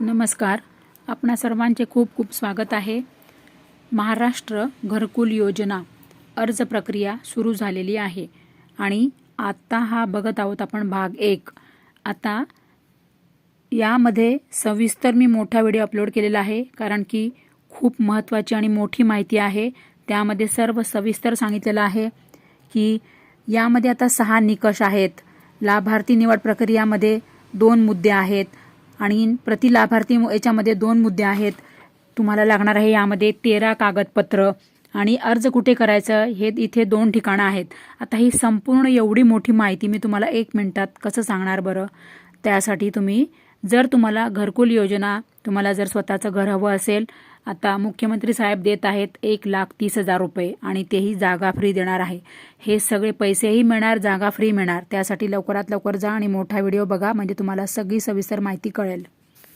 नमस्कार. आपणा सर्वांचे खूप खूप स्वागत आहे. महाराष्ट्र घरकुल योजना अर्ज प्रक्रिया सुरू झालेली आहे. आणि आत्ता हा बघत आहोत आपण भाग एक. आता यामध्ये सविस्तर मी मोठा व्हिडिओ अपलोड केलेला आहे. कारण की खूप महत्त्वाची आणि मोठी माहिती आहे. त्यामध्ये सर्व सविस्तर सांगितलेलं आहे की यामध्ये आता सहा निकष आहेत. लाभार्थी निवड प्रक्रियामध्ये दोन मुद्दे आहेत. आणि प्रति लाभार्थी याच्यामध्ये दोन मुद्दे आहेत. तुम्हाला लागणार आहे यामध्ये तेरा कागदपत्र आणि अर्ज कुठे करायचं हे इथे दोन ठिकाणं आहेत. आता ही संपूर्ण एवढी मोठी माहिती मी तुम्हाला एक मिनटात कसं सांगणार बरं? त्यासाठी तुम्ही जर तुम्हाला घरकुल योजना तुम्हाला जर स्वतःचं घर हवं असेल आता मुख्यमंत्री साहेब देत आहेत एक लाख तीस हजार रुपये आणि तेही जागा फ्री देणार आहे. हे सगळे पैसेही मिळणार जागा फ्री मिळणार. त्यासाठी लवकरात लवकर जा आणि मोठा व्हिडिओ बघा म्हणजे तुम्हाला सगळी सविस्तर माहिती कळेल.